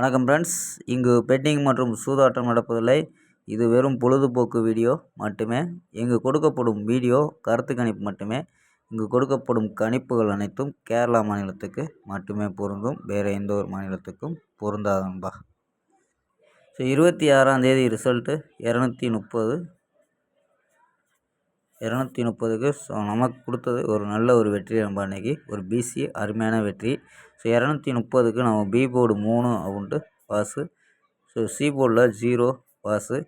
வணக்கம் ஃப்ரெண்ட்ஸ் இங்கு பெட்டிங் மற்றும் சூதாட்டம் நடப்பதில்லை. இது வெறும் பொழுதுபோக்கு வீடியோ மட்டுமே. இங்கு கொடுக்கப்படும் வீடியோ கருத்து கணிப்பு மட்டுமே. இங்கு கொடுக்கப்படும் கணிப்புகள் அனைத்தும் கேரளா மாநிலத்துக்கு மட்டுமே பொருந்தும். வேறு எந்த ஒரு மாநிலத்துக்கும் பொருந்தாதன்பா ஸோ இருபத்தி ஆறாம் தேதி ரிசல்ட்டு இரநூத்தி முப்பது. இரநூத்தி முப்பதுக்கு ஸோ நமக்கு கொடுத்தது ஒரு நல்ல ஒரு வெற்றி நம்ம அன்றைக்கி ஒரு பிசி அருமையான வெற்றி. ஸோ இரநூத்தி முப்பதுக்கு நம்ம பி போர்டு மூணு அப்படின்ட்டு பாஸு ஸோ சி போர்டில் ஜீரோ பாஸு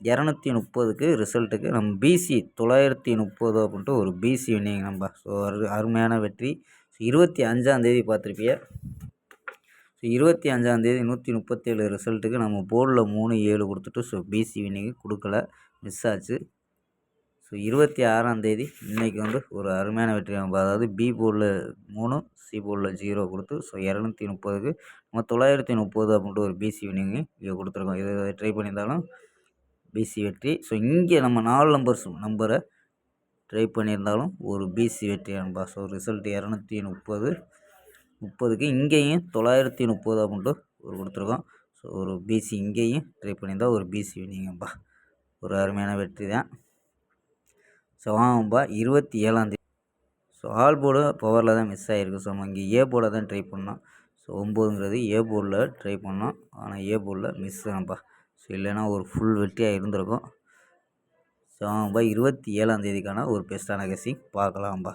இரநூத்தி முப்பதுக்கு ரிசல்ட்டுக்கு நம்ம பிசி தொள்ளாயிரத்தி முப்பது அப்படின்ட்டு ஒரு பிசி வினிங் நம்ம ஸோ அரு அருமையான வெற்றி. ஸோ இருபத்தி அஞ்சாந்தேதி பார்த்துருப்பிய? ஸோ இருபத்தி அஞ்சாந்தேதி நூற்றி முப்பத்தேழு ரிசல்ட்டுக்கு நம்ம போர்டில் மூணு ஏழு கொடுத்துட்டு ஸோ பிசி வினிங் கொடுக்கல. மிஸ் ஆச்சு. ஸோ இருபத்தி ஆறாந்தேதி இன்றைக்கி வந்து ஒரு அருமையான வெற்றி அதாவது பி போர்டில் மூணு சி போர்டில் ஜீரோ கொடுத்து ஸோ இரநூத்தி முப்பதுக்கு நம்ம தொள்ளாயிரத்தி முப்பது அப்படின்ட்டு ஒரு பிசி வினிங்கு இங்கே கொடுத்துருக்கோம். இது ட்ரை பண்ணியிருந்தாலும் பிசி வெற்றி. ஸோ இங்கே நம்ம நாலு நம்பர்ஸ் நம்பரை ட்ரை பண்ணியிருந்தாலும் ஒரு பிசி வெற்றி அன்பா ஸோ ரிசல்ட் இரநூத்தி முப்பது முப்பதுக்கு இங்கேயும் தொள்ளாயிரத்தி முப்பது அப்படின்ட்டு ஒரு கொடுத்துருக்கோம். ஸோ ஒரு பிசி இங்கேயும் ட்ரை பண்ணியிருந்தால் ஒரு பிசி வினிங்கப்பா ஒரு அருமையான வெற்றி தான். ஸோ இருபத்தி ஏழாந்தேதி ஸோ ஆல் போர்டு பவரில் தான் மிஸ் ஆகிருக்கு ஸோ நம்ம இங்கே ஏ போர்டை தான் ட்ரை பண்ணோம். ஸோ ஒம்போதுங்கிறது ஏ போர்டில் ட்ரை பண்ணோம். ஆனால் ஏ போர்டில் மிஸ் ஆனப்பா ஸோ இல்லைன்னா ஒரு ஃபுல் வெட்டியாக இருந்திருக்கும். ஸோ ஆமாம்பா இருபத்தி ஏழாந்தேதிக்கான ஒரு பெஸ்ட்டான கெஸ்ஸிங் பார்க்கலாம்ப்பா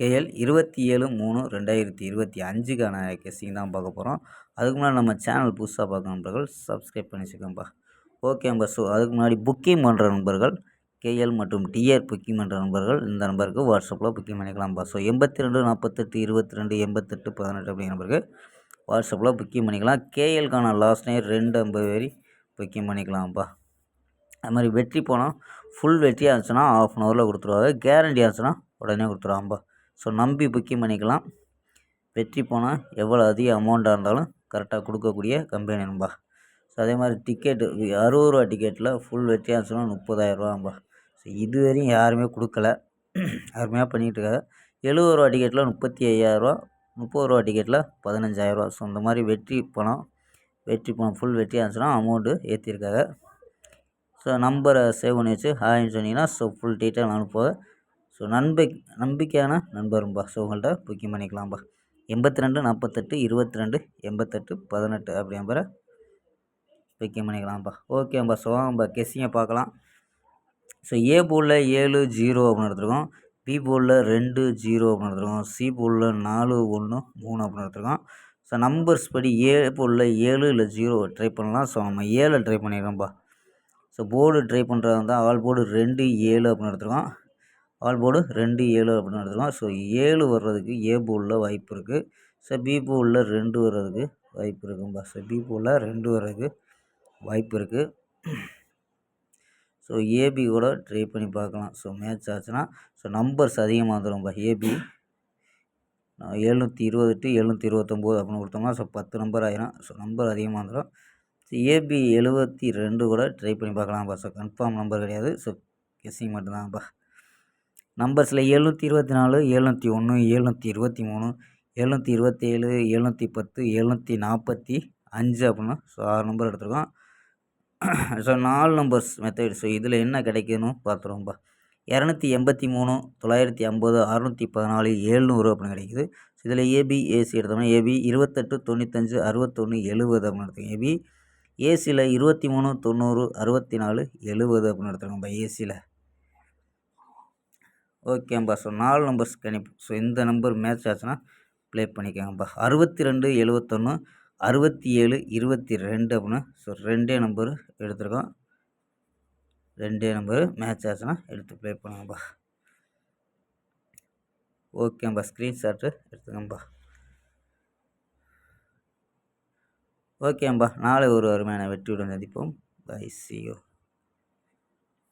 கேஎல் இருபத்தி ஏழு மூணு ரெண்டாயிரத்தி இருபத்தி அஞ்சுக்கான கெஸ்டிங் தான் பார்க்க போகிறோம் அதுக்கு முன்னாடி நம்ம சேனல் புதுசாக பார்க்க நண்பர்கள் சப்ஸ்கிரைப் பண்ணி வச்சுக்கோம்பா ஓகேம்பா ஸோ அதுக்கு முன்னாடி புக்கிங் பண்ணுற நண்பர்கள் கேஎல் மற்றும் டிஆர் புக்கிங் பண்ணுற நண்பர்கள் இந்த நம்பருக்கு வாட்ஸ்அப்பில் புக்கிங் பண்ணிக்கலாம்ப்பா ஸோ எண்பத்தி ரெண்டு நாற்பத்தெட்டு இருபத்தி ரெண்டு எண்பத்தெட்டு பதினெட்டு அப்படிங்கிற நம்பருக்கு வாட்ஸ்அப்பில் புக்கிங் பண்ணிக்கலாம். கேஎல்கான லாஸ்ட் நேர் ரெண்டு ஐம்பது வரி புக்கிங் பண்ணிக்கலாம்ப்பா. அது மாதிரி வெற்றி போனால் ஃபுல் வெற்றி ஆச்சுன்னா ஆஃப் அன் ஹவரில் கொடுத்துருவாங்க. கேரண்டி ஆச்சுன்னா உடனே கொடுத்துருவாங்கப்பா. ஸோ நம்பி புக்கிங் பண்ணிக்கலாம். வெற்றி போனால் எவ்வளோ அதிக அமௌண்ட்டாக இருந்தாலும் கரெக்டாக கொடுக்கக்கூடிய கம்பெனி நம்பா ஸோ அதே மாதிரி டிக்கெட்டு அறுபது ரூபா டிக்கெட்டில் ஃபுல் வெற்றி ஆச்சுன்னா முப்பதாயிரரூவாம்பா ஸோ இதுவரையும் யாருமே கொடுக்கல. அருமையாக பண்ணிகிட்ருக்காங்க எழுபது ரூபா டிக்கெட்டில் முப்பத்தி ஐயாயிரரூவா முப்பது ரூபா. டிக்கெட்டில் பதினஞ்சாயிரரூவா ஸோ இந்த மாதிரி வெற்றி பணம் வெற்றி பணம் ஃபுல் வெற்றியாக இருந்துச்சுன்னா அமௌண்ட்டு ஏற்றிருக்காங்க ஸோ நம்பரை சேவ் பண்ணி வச்சு ஹாய்ன்னு சொன்னீங்கன்னா ஸோ ஃபுல் டீட்டெயில் அனுப்புவேன். ஸோ நம்பை நம்பிக்கையான நண்பரும்பா. ஸோ உங்கள்கிட்ட புக்கிங் பண்ணிக்கலாம்ப்பா எண்பத்தி ரெண்டு நாற்பத்தெட்டு இருபத்தி ரெண்டு எண்பத்தெட்டு பதினெட்டு அப்படி நம்பரை புக்கிங் பண்ணிக்கலாம்ப்பா ஓகேம்பா ஸோ வாங்கப்பா கெஸ்ஸிங்கை பார்க்கலாம். ஸோ ஏ போலில் ஏழு ஜீரோ அப்படின்னு எடுத்துருக்கோம். பி போலில் ரெண்டு ஜீரோ அப்படின்னு எடுத்துருக்கோம். சி போலில் நாலு ஒன்று மூணு அப்படின்னு எடுத்துருக்கோம். ஸோ நம்பர்ஸ் படி ஏ போலில் ஏழு இல்லை ஜீரோ ட்ரை பண்ணலாம். ஸோ நம்ம ஏழை ட்ரை பண்ணிடுறோம்ப்பா ஸோ போர்டு ட்ரை பண்ணுறது தான் ஆல் போர்டு ரெண்டு ஏழு அப்படின்னு எடுத்துருக்கோம். ஆல் போர்டு ரெண்டு ஏழு அப்படின்னு எடுத்துருக்கோம். ஸோ ஏழு வர்றதுக்கு ஏ போர்டில் வாய்ப்பு இருக்குது ஸோ பி போர்டில் ரெண்டு வர்றதுக்கு வாய்ப்பு இருக்கும்பா. ஸோ பி போர்டில் ரெண்டு வர்றதுக்கு வாய்ப்பு இருக்குது ஸோ ஏபி கூட ட்ரை பண்ணி பார்க்கலாம். ஸோ மேட்ச் ஆச்சுன்னா ஸோ நம்பர்ஸ் அதிகமாக வந்துடும்பா ஏபி எழுநூற்றி இருபது டு எழுநூற்றி இருபத்தொம்போது அப்படின்னு கொடுத்தோம்னா ஸோ பத்து நம்பர் ஆயிரும். ஸோ நம்பர் அதிகமாக வந்துடும் ஸோ ஏபி எழுபத்தி ரெண்டு கூட ட்ரை பண்ணி பார்க்கலாம்ப்பா ஸோ கன்ஃபார்ம் நம்பர் கிடையாது. ஸோ கெஸ்ஸிங் மட்டும்தான்ப்பா நம்பர்ஸில் எழுநூற்றி இருபத்தி நாலு எழுநூற்றி ஒன்று எழுநூற்றி இருபத்தி மூணு எழுநூற்றி இருபத்தேழு எழுநூற்றி பத்து எழுநூற்றி நாற்பத்தி அஞ்சு அப்படின்னா ஸோ ஆறு நம்பர் எடுத்துருக்கோம். ஸோ நாலு நம்பர்ஸ் மெத்தட் ஸோ இதில் என்ன கிடைக்கணும் பார்த்துருவோம்ப்பா இரநூத்தி எண்பத்தி மூணு தொள்ளாயிரத்தி ஐம்பது அறநூற்றி பதினாலு ஏழ்நூறு அப்படின்னு கிடைக்குது. ஸோ இதில் ஏபி ஏசி எடுத்தோம்னா ஏபி இருபத்தெட்டு தொண்ணூத்தஞ்சு அறுபத்தொன்று எழுபது அப்படின்னு எடுத்துக்கோங்க. ஏபி ஏசியில் இருபத்தி மூணு தொண்ணூறு அறுபத்தி நாலு எழுபது அப்படின்னு எடுத்துருக்கோம்ப்பா ஏசியில் ஓகேம்பா ஸோ நாலு நம்பர்ஸ் கணிப்பு. ஸோ இந்த நம்பர் மேட்ச் ஆச்சுன்னா ப்ளே பண்ணிக்கோங்கப்பா அறுபத்தி ரெண்டு எழுபத்தொன்று அறுபத்தி ஏழு இருபத்தி ரெண்டு அப்படின்னு ஸோ ரெண்டே நம்பர் எடுத்துருக்கோம். ரெண்டே நம்பரு மேட்ச் ஆச்சுன்னா எடுத்து ப்ளே பண்ணுங்கப்பா. ஓகேம்பா ஸ்க்ரீன்ஷாட்டு எடுத்துக்கம்பா ஓகேம்பா நாளை ஒரு அருமையான வெற்றியுடன் சந்திப்போம். By C you